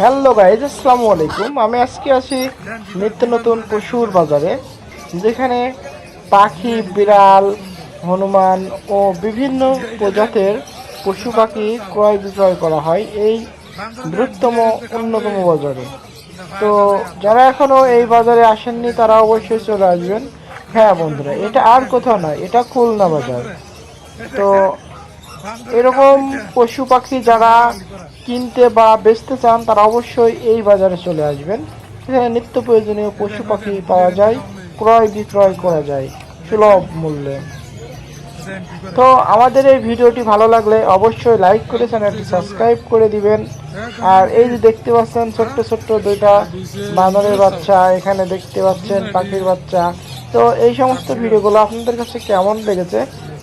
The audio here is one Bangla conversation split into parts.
হ্যালো গাইজ আসসালামু আলাইকুম আমি আজকে আছি নিত্য নতুন পশুর বাজারে, যেখানে পাখি, বিড়াল, হনুমান ও বিভিন্ন প্রজাতির পশু পাখি ক্রয় বিক্রয় করা হয় এই বৃহত্তম, অন্যতম বাজারে। তো যারা এখনও এই বাজারে আসেননি, তারা অবশ্যই চলে আসবেন। হ্যাঁ বন্ধুরা, এটা আর কোথাও নয়, এটা খুলনা বাজার। তো এরকম পশু পাখি যারা কিনতে বা বেচতে চান, তারা অবশ্যই এই বাজারে চলে আসবেন। এখানে নিত্য প্রয়োজনীয় পশু পাখি পাওয়া যায়, ক্রয় বিক্রয় করা যায়, সুলভ মূল্যে। তো আমাদের এই ভিডিওটি ভালো লাগলে অবশ্যই লাইক করে চ্যানেলটি সাবস্ক্রাইব করে দিবেন। আর এই যে দেখতে পাচ্ছেন ছোট্ট ছোট্ট দুইটা বানরের বাচ্চা, এখানে দেখতে পাচ্ছেন পাখির বাচ্চা। তো এই সমস্ত ভিডিওগুলো আপনাদের কাছে কেমন লেগেছে,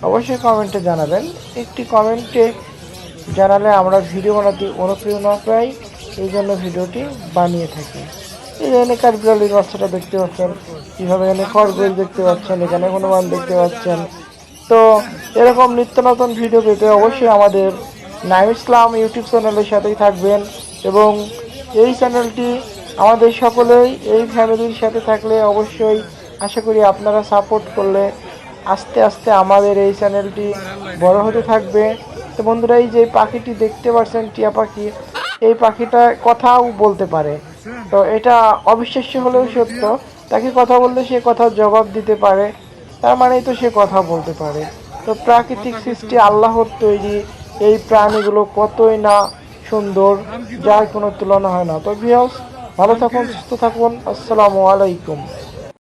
অবশ্যই কমেন্টে জানাবেন। একটি কমেন্টে জানালে আমরা ভিডিও বানাতে অনুপ্রেরণা পাই, এই জন্য ভিডিওটি বানিয়ে থাকি। এই যে কাঠবিড়ালির বাচ্চাটা দেখতে পাচ্ছেন, কীভাবে এখানে খরগোশ দেখতে পাচ্ছেন, এখানে হনুমান দেখতে পাচ্ছেন। তো এরকম নিত্য নতুন ভিডিও পেতে অবশ্যই আমাদের নাইম ইসলাম ইউটিউব চ্যানেলের সাথেই থাকবেন এবং এই চ্যানেলটি আমাদের সকলেই, এই ফ্যামিলির সাথে থাকলে অবশ্যই আশা করি আপনারা সাপোর্ট করলে আস্তে আস্তে আমাদের এই চ্যানেলটি বড় হতে থাকবে। তো বন্ধুরা, এই যে পাখিটি দেখতে পাচ্ছেন টিয়া পাখি, এই পাখিটা কথাও বলতে পারে। তো এটা অবিশ্বাস্য হলেও সত্য। তাকে কথা বললে সে কথার জবাব দিতে পারে। তার মানেই তো সে কথা বলতে পারে। তো প্রাকৃতিক সৃষ্টি, আল্লাহর তৈরি এই প্রাণীগুলো কতই না সুন্দর, যার কোনো তুলনা হয় না। তো ভিউস ভালো থাকুন, সুস্থ থাকুন। আসসালামু আলাইকুম।